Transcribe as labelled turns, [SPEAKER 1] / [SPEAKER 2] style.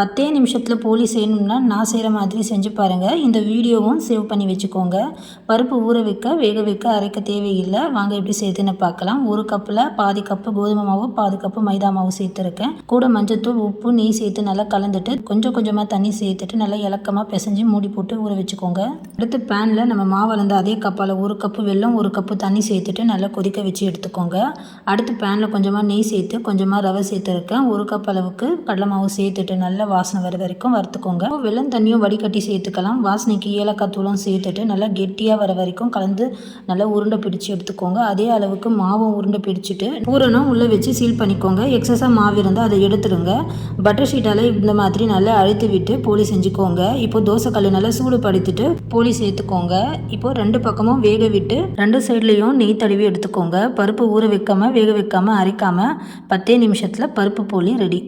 [SPEAKER 1] பத்தே நிமிஷத்தில் போலி செய்யணும்னா நான் செய்கிற மாதிரி செஞ்சு பாருங்கள் இந்த வீடியோவும் சேவ் பண்ணி வச்சுக்கோங்க. பருப்பு ஊற வைக்க வேக வைக்க அரைக்க தேவையில்லை. வாங்க எப்படி செய்யுதுன்னு பார்க்கலாம். ஒரு கப்பில் பாதி கப்பு கோதுமை மாவு பாதி கப்பு மைதா மாவு சேர்த்துருக்கேன். கூட மஞ்சத்தூள் உப்பு நெய் சேர்த்து நல்லா கலந்துட்டு கொஞ்சம் கொஞ்சமாக தண்ணி சேர்த்துட்டு நல்லா இலக்கமாக பிசைஞ்சு மூடி போட்டு ஊற வச்சுக்கோங்க. அடுத்து பேனில் நம்ம மாவு அளந்த அதே கப்பால் ஒரு கப்பு வெல்லம் ஒரு கப்பு தண்ணி சேர்த்துட்டு நல்லா கொதிக்க வச்சு எடுத்துக்கோங்க. அடுத்து பேனில் கொஞ்சமாக நெய் சேர்த்து கொஞ்சமாக ரவை சேர்த்துருக்கேன். ஒரு கப் அளவுக்கு கடலை மாவு சேர்த்துட்டு நல்லா வாசனை வர வரைக்கும் வறுத்துக்கோங்க. வெள்ளம் தண்ணியும் வடிகட்டி சேர்த்துக்கலாம். வாசனைக்கு ஏலக்காய் தூளும் சேர்த்துட்டு நல்லா கெட்டியாக வர வரைக்கும் கலந்து நல்லா உருண்டை பிடிச்சி எடுத்துக்கோங்க. அதே அளவுக்கு மாவும் உருண்டை பிடிச்சிட்டு பூரணம் உள்ளே வச்சு சீல் பண்ணிக்கோங்க. எக்ஸஸாக மாவு இருந்தால் அதை எடுத்துருங்க. பட்டர் ஷீட்டால் இந்த மாதிரி நல்லா அழுத்தி விட்டு போலி செஞ்சுக்கோங்க. இப்போ தோசை நல்லா சூடு படுத்திட்டு போலி சேர்த்துக்கோங்க. இப்போ ரெண்டு பக்கமும் வேக விட்டு ரெண்டு சைட்லேயும் நெய் தடவி எடுத்துக்கோங்க. பருப்பு ஊற வைக்காமல் வேக வைக்காமல் அரைக்காமல் பத்தே நிமிஷத்தில் பருப்பு போலி ரெடி